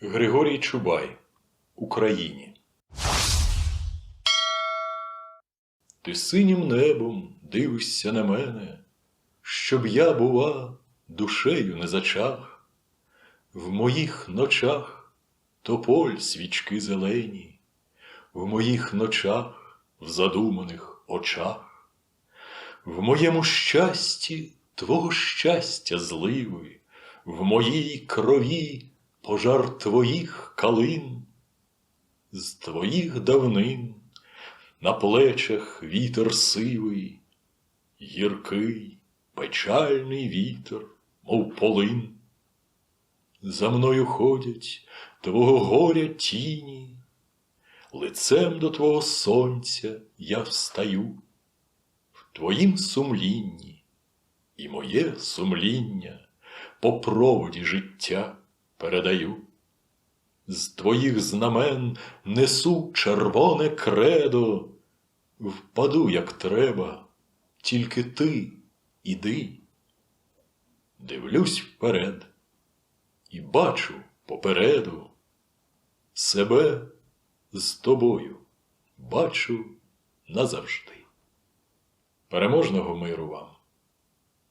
Григорій Чубай Україні. Ти синім небом дивишся на мене, щоб я, бува, душею не зачах. В моїх ночах тополь свічки зелені, в моїх ночах, в задуманих очах, в моєму щасті твого щастя зливи, в моїй крові пожар твоїх калин, з твоїх давнин. На плечах вітер сивий, гіркий, печальний вітер, мов полин. За мною ходять твого горя тіні, лицем до твого сонця я встаю, в твоїм сумлінні, і моє сумління по проводі життя передаю. З твоїх знамен несу червоне кредо, впаду, як треба, тільки ти іди. Дивлюсь вперед і бачу попереду себе з тобою, бачу назавжди. Переможного миру вам!